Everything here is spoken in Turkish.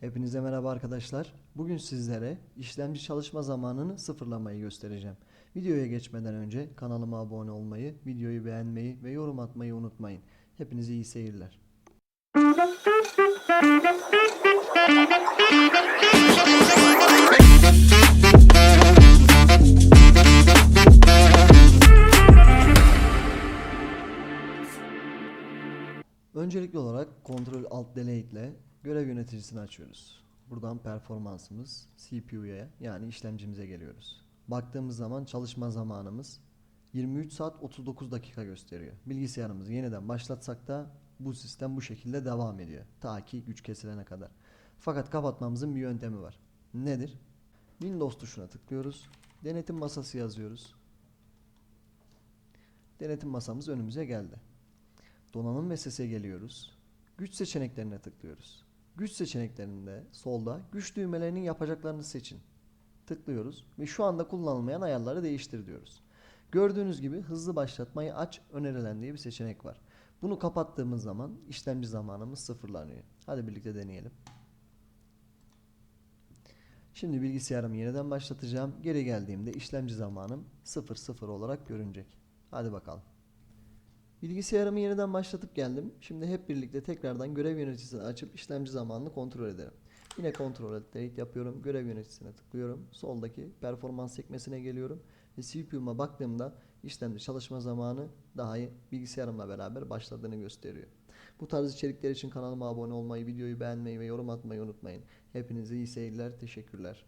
Hepinize merhaba arkadaşlar. Bugün sizlere işlemci çalışma zamanını sıfırlamayı göstereceğim. Videoya geçmeden önce kanalıma abone olmayı, videoyu beğenmeyi ve yorum atmayı unutmayın. Hepinize iyi seyirler. Öncelikli olarak Ctrl Alt Delete ile görev yöneticisini açıyoruz. Buradan performansımız CPU'ya yani işlemcimize geliyoruz. Baktığımız zaman çalışma zamanımız 23 saat 39 dakika gösteriyor. Bilgisayarımızı yeniden başlatsak da bu sistem bu şekilde devam ediyor. Ta ki güç kesilene kadar. Fakat kapatmamızın bir yöntemi var. Nedir? Windows tuşuna tıklıyoruz. Denetim masası yazıyoruz. Denetim masamız önümüze geldi. Donanım ve sese geliyoruz. Güç seçeneklerine tıklıyoruz. Güç seçeneklerinde solda güç düğmelerinin yapacaklarını seçin. Tıklıyoruz ve şu anda kullanılmayan ayarları değiştir diyoruz. Gördüğünüz gibi hızlı başlatmayı aç önerilen diye bir seçenek var. Bunu kapattığımız zaman işlemci zamanımız sıfırlanıyor. Hadi birlikte deneyelim. Şimdi bilgisayarımı yeniden başlatacağım. Geri geldiğimde işlemci zamanım 00 olarak görünecek. Hadi bakalım. Bilgisayarımı yeniden başlatıp geldim. Şimdi hep birlikte tekrardan görev yöneticisini açıp işlemci zamanını kontrol edelim. Yine kontrol et delete yapıyorum. Görev yöneticisine tıklıyorum. Soldaki performans sekmesine geliyorum. Ve CPU'ma baktığımda işlemci çalışma zamanı daha iyi bilgisayarımla beraber başladığını gösteriyor. Bu tarz içerikler için kanalıma abone olmayı, videoyu beğenmeyi ve yorum atmayı unutmayın. Hepinize iyi seyirler. Teşekkürler.